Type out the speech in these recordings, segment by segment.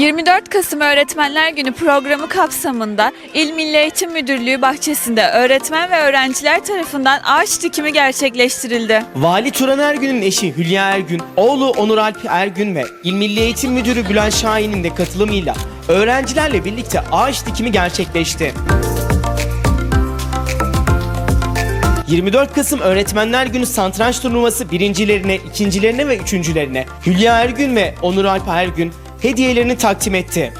24 Kasım Öğretmenler Günü programı kapsamında İl Milli Eğitim Müdürlüğü bahçesinde öğretmen ve öğrenciler tarafından ağaç dikimi gerçekleştirildi. Vali Turan Ergün'ün eşi Hülya Ergün, oğlu Onur Alp Ergün ve İl Milli Eğitim Müdürü Bülent Şahin'in de katılımıyla öğrencilerle birlikte ağaç dikimi gerçekleşti. 24 Kasım Öğretmenler Günü Santranç Turnuvası birincilerine, ikincilerine ve üçüncülerine Hülya Ergün ve Onur Alp Ergün hediyelerini takdim etti.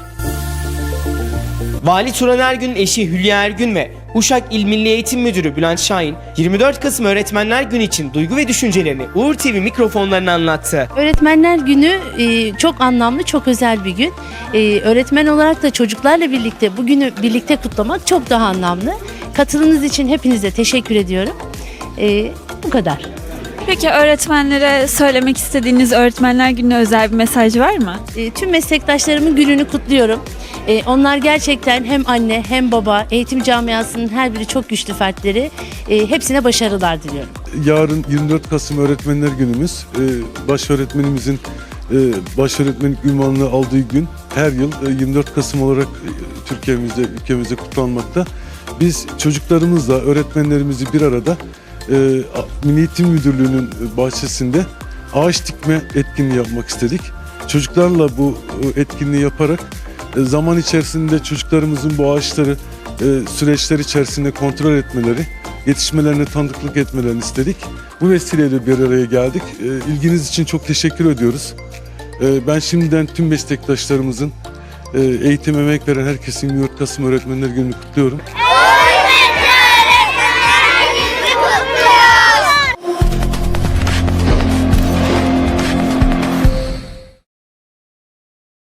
Vali Turan Ergün'ün eşi Hülya Ergün ve Uşak İl Milli Eğitim Müdürü Bülent Şahin 24 Kasım Öğretmenler Günü için duygu ve düşüncelerini Uğur TV mikrofonlarına anlattı. Öğretmenler Günü e, çok anlamlı, çok özel bir gün. E, öğretmen olarak da çocuklarla birlikte bu günü birlikte kutlamak çok daha anlamlı. Katılımınız için hepinize teşekkür ediyorum. E, bu kadar. Peki öğretmenlere söylemek istediğiniz Öğretmenler Günü'ne özel bir mesaj var mı? E, tüm meslektaşlarımın gününü kutluyorum. E, onlar gerçekten hem anne hem baba, eğitim camiasının her biri çok güçlü fertleri. E, hepsine başarılar diliyorum. Yarın 24 Kasım Öğretmenler Günümüz. Ee, Baş öğretmenimizin e, baş öğretmenlik ünvanını aldığı gün her yıl e, 24 Kasım olarak e, Türkiye'mizde, ülkemizde kutlanmakta. Biz çocuklarımızla öğretmenlerimizi bir arada e, Milli Eğitim Müdürlüğü'nün bahçesinde ağaç dikme etkinliği yapmak istedik. Çocuklarla bu e, etkinliği yaparak e, zaman içerisinde çocuklarımızın bu ağaçları e, süreçler içerisinde kontrol etmeleri, yetişmelerine tanıklık etmelerini istedik. Bu vesileyle bir araya geldik. E, İlginiz için çok teşekkür ediyoruz. E, Ben şimdiden tüm meslektaşlarımızın, e, eğitim emek veren herkesin 24 Kasım Öğretmenler Günü'nü kutluyorum.